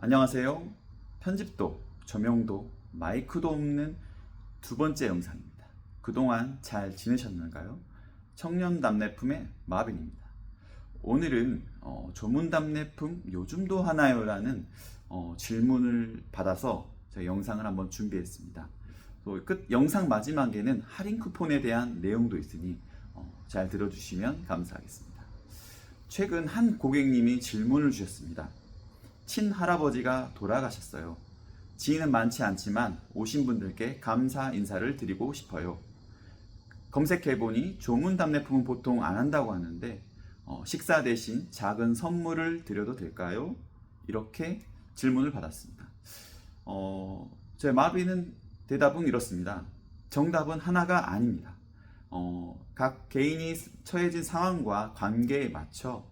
안녕하세요. 편집도, 조명도, 마이크도 없는 두 번째 영상입니다. 그동안 잘 지내셨는가요? 청년 답례품의 마빈입니다. 오늘은 어, 조문 답례품 요즘도 하나요라는 어, 질문을 받아서 저희 영상을 한번 준비했습니다. 또 끝 영상 마지막에는 할인 쿠폰에 대한 내용도 있으니 어, 잘 들어주시면 감사하겠습니다. 최근 한 고객님이 질문을 주셨습니다. 친할아버지가 돌아가셨어요. 지인은 많지 않지만 오신 분들께 감사 인사를 드리고 싶어요. 검색해보니 조문 답례품은 보통 안 한다고 하는데 어, 식사 대신 작은 선물을 드려도 될까요? 이렇게 질문을 받았습니다. 어, 제 마비는 대답은 이렇습니다. 정답은 하나가 아닙니다. 어, 각 개인이 처해진 상황과 관계에 맞춰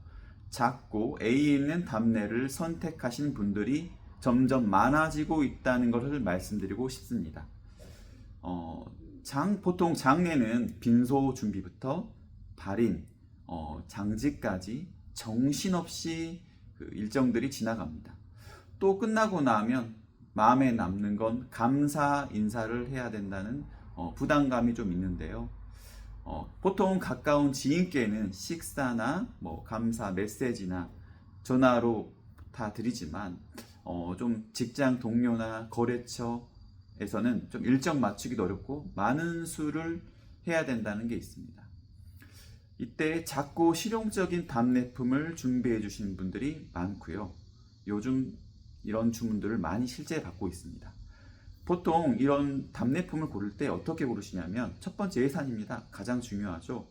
작고 A 있는 답례를 선택하신 분들이 점점 많아지고 있다는 것을 말씀드리고 싶습니다. 어, 장, 보통 장례는 빈소 준비부터 발인, 어, 장지까지 정신없이 그 일정들이 지나갑니다. 또 끝나고 나면 마음에 남는 건 감사 인사를 해야 된다는 어, 부담감이 좀 있는데요. 어, 보통 가까운 지인께는 식사나 뭐 감사 메시지나 전화로 다 드리지만 어, 좀 직장 동료나 거래처에서는 좀 일정 맞추기도 어렵고 많은 수를 해야 된다는 게 있습니다. 이때 작고 실용적인 답례품을 준비해 주신 분들이 많고요. 요즘 이런 주문들을 많이 실제 받고 있습니다. 보통 이런 답례품을 고를 때 어떻게 고르시냐면 첫 번째 예산입니다. 가장 중요하죠.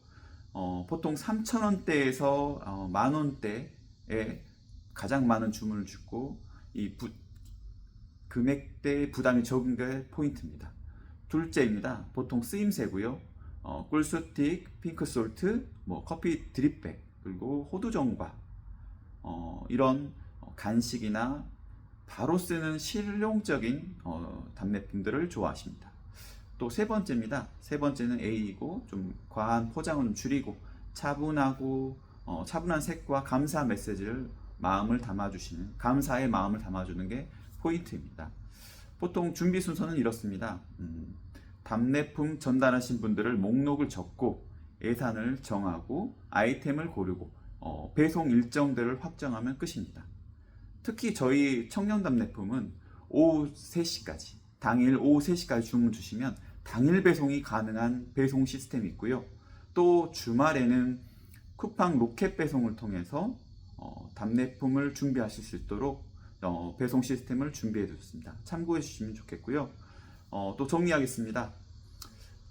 어, 보통 3,000원대에서 어, 만원대에 가장 많은 주문을 주고 이 부, 금액대 부담이 적은 게 포인트입니다. 둘째입니다. 보통 쓰임새고요. 어, 꿀스틱, 핑크솔트, 뭐 커피 드립백, 그리고 호두정과 어, 이런 어, 간식이나 바로 쓰는 실용적인 어, 답례품들을 좋아하십니다. 또 세 번째입니다. 세 번째는 A이고 좀 과한 포장은 줄이고 차분하고 어, 차분한 색과 감사 메시지를 마음을 담아주시는 감사의 마음을 담아주는 게 포인트입니다. 보통 준비 순서는 이렇습니다. 음, 답례품 전달하신 분들을 목록을 적고 예산을 정하고 아이템을 고르고 어, 배송 일정들을 확정하면 끝입니다. 특히 저희 청년 답례품은 오후 3시까지 당일 오후 3시까지 주문 주시면 당일 배송이 가능한 배송 시스템이 있고요. 또 주말에는 쿠팡 로켓 배송을 통해서 어, 답례품을 준비하실 수 있도록 어, 배송 시스템을 준비해 두셨습니다. 참고해 주시면 좋겠고요. 어, 또 정리하겠습니다.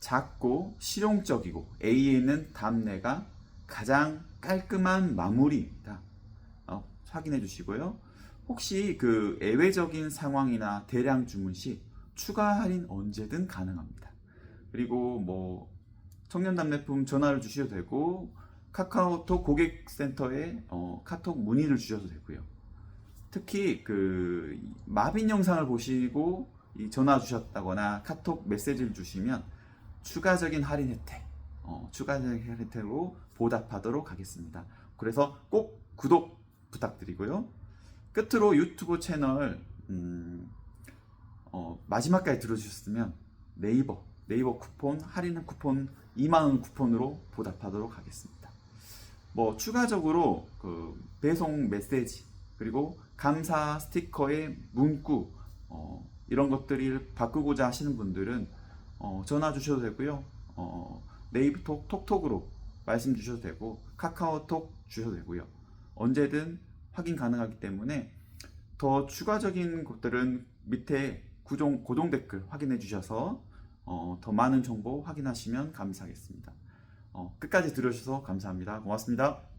작고 실용적이고 A에 있는 답례가 가장 깔끔한 마무리입니다. 어, 확인해 주시고요. 혹시 그 예외적인 상황이나 대량 주문 시 추가 할인 언제든 가능합니다. 그리고 뭐 청년 답례품 전화를 주셔도 되고 카카오톡 고객센터에 어, 카톡 문의를 주셔도 되고요. 특히 그 마빈 영상을 보시고 이 전화 주셨다거나 카톡 메시지를 주시면 추가적인 할인 혜택, 어, 추가적인 혜택으로 보답하도록 하겠습니다. 그래서 꼭 구독 부탁드리고요. 끝으로 유튜브 채널 음, 어, 마지막까지 들어주셨으면 네이버 네이버 쿠폰 할인 쿠폰 2만원 쿠폰으로 보답하도록 하겠습니다. 뭐 추가적으로 그 배송 메시지 그리고 감사 스티커의 문구 어, 이런 것들을 바꾸고자 하시는 분들은 어, 전화 주셔도 되고요. 어, 네이버 톡, 톡톡으로 말씀 주셔도 되고 카카오톡 주셔도 되고요. 언제든 확인 가능하기 때문에 더 추가적인 것들은 밑에 구종, 고정 댓글 확인해 주셔서 어, 더 많은 정보 확인하시면 감사하겠습니다. 어, 끝까지 들어주셔서 감사합니다. 고맙습니다.